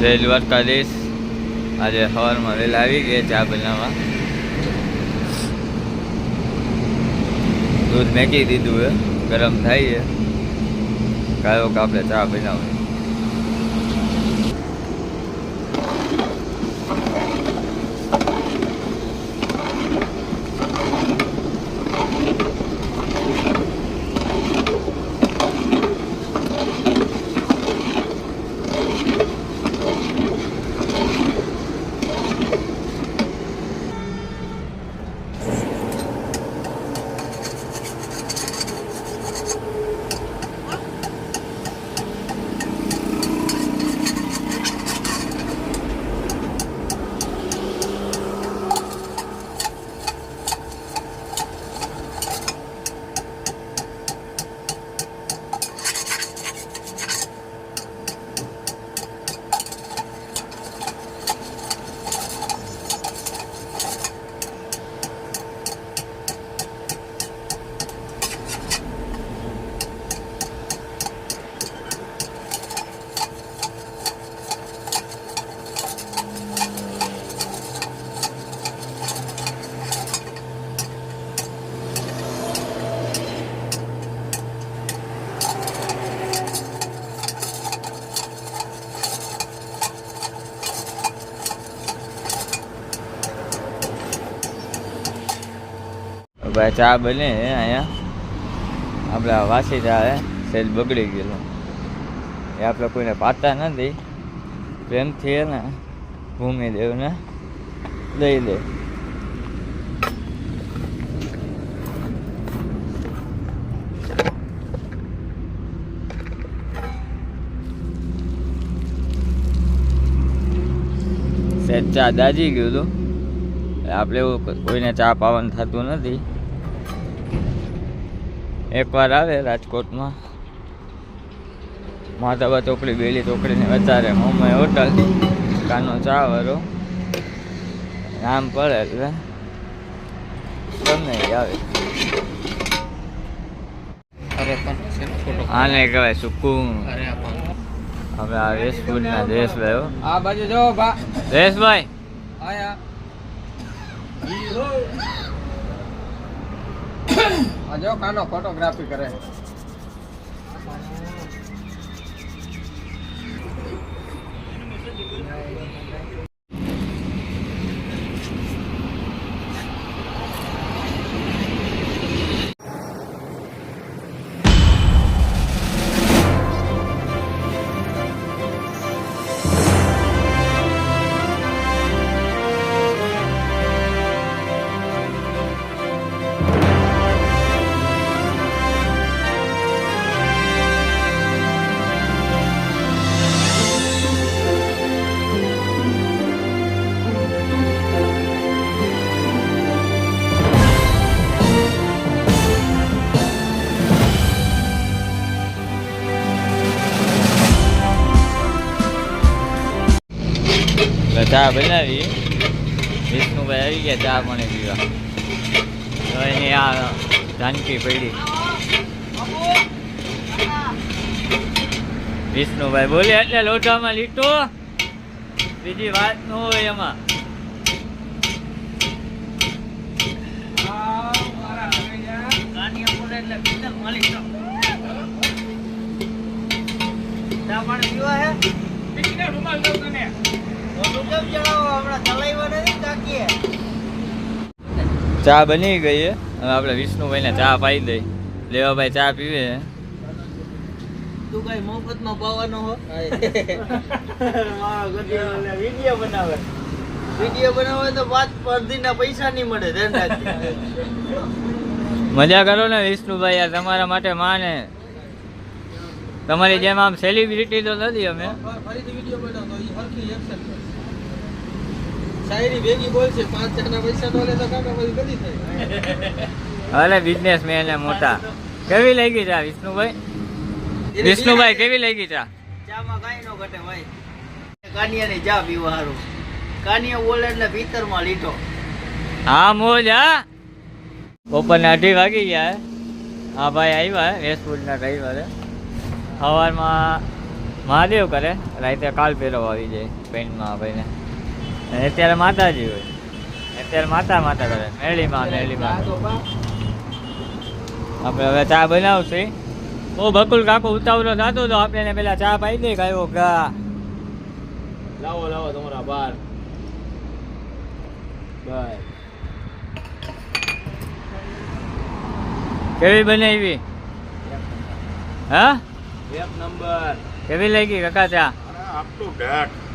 જય દ્વારકાધીશ આજે સવારમાં વહેલા આવી ગયા ચા બનાવવા. દૂધ મેકી દીધું હે, ગરમ થાય છે કાયો કે આપણે ચા બનાવી? ભાઈ ચા બને અહીંયા. આપણે વાસી ચા હે સેજ બગડી ગયેલો. એ આપણે કોઈને પાતા નથી પ્રેમથી ને, ભૂમિ દેવને દઈ દે. સેજ ચા દાજી ગયું હતું આપણે એવું કોઈને ચા પાવાનું થતું નથી. એકવાર આવે રાજકોટમાં. માધાબા ચોકડી બેલી ચોકડીને વધારે મમ્મી હોટલ કાનો ચાવરો. નામ પડે એટલે તમને આવે. અરે પણ છે ને ફોટો આને કહેવાય પણ. હવે આ વેસ્ટવુડના દેશભાઈ આ બાજુ જો દેશભાઈ! આયા આ જો કાનો ફોટોગ્રાફી કરે. એટલે ચા બનાવી. વિષ્ણુભાઈ આવી ગયા ચા પાણી પીવા. તો એની આ જાનકી પડી. વિષ્ણુભાઈ બોલે, એટલે લોટામાં લીટો? બીજી વાત ન હોય એમાં. ચા બની ગઈ હવે આપણે વિષ્ણુભાઈને ચા પાઈ દઈ. લેવાભાઈ ચા પીવે તું કઈ મફત નો પાવાનો હો? વીડિયો બનાવે વીડિયો બનાવે તો પાંચ સ્પર્ધીના પૈસા નહીં મળે ધ્યાન મજા કરો ને વિષ્ણુભાઈ યાર તમારા માટે માને. તમારી જેમ આમ સેલિબ્રિટી તો નથી અમે. ફરીથી વીડિયો બનાવતો ઈ હરખી એક્શન શાયરી ભેગી બોલશે પાંચ જણા પૈસા તો લે તો કાકા પછી કદી થાય અરે બિઝનેસમેન ને મોટા. કેવી લાગી ચા વિષ્ણુભાઈ? વિષ્ણુભાઈ કેવી લાગી ચા? ચામાં કાંઈ નો ઘટે ભાઈ. કાનિયાની ચા પીવા હારું. કાનિયા બોલે એટલે ભીતરમાં લીટો હા મોજ હા. બપોરને અઢી વાગી ગયા. હા ભાઈ આવ્યા ના ડ્રાઈવરે. સવારમાં મહાદેવ કરે રાતે કાલ ભેરવ આવી જાય પેન્ટમાં ભાઈને. અને અત્યારે માતાજી હોય. અત્યારે માતા માતા કરે મેળીમાં મેળીમાં. આપણે હવે ચા બનાવશું. ઓ બકુલ કાકો ઉતાવળો થતો તો આપણે એને પેલા ચા પાઈ દે કાયો ગા લાવો લાવો તમારા બાર બસ કેવી બનાવી? હા? એક નંબર કેવી લાગી કાકા ચા અપ ટુ ડેટ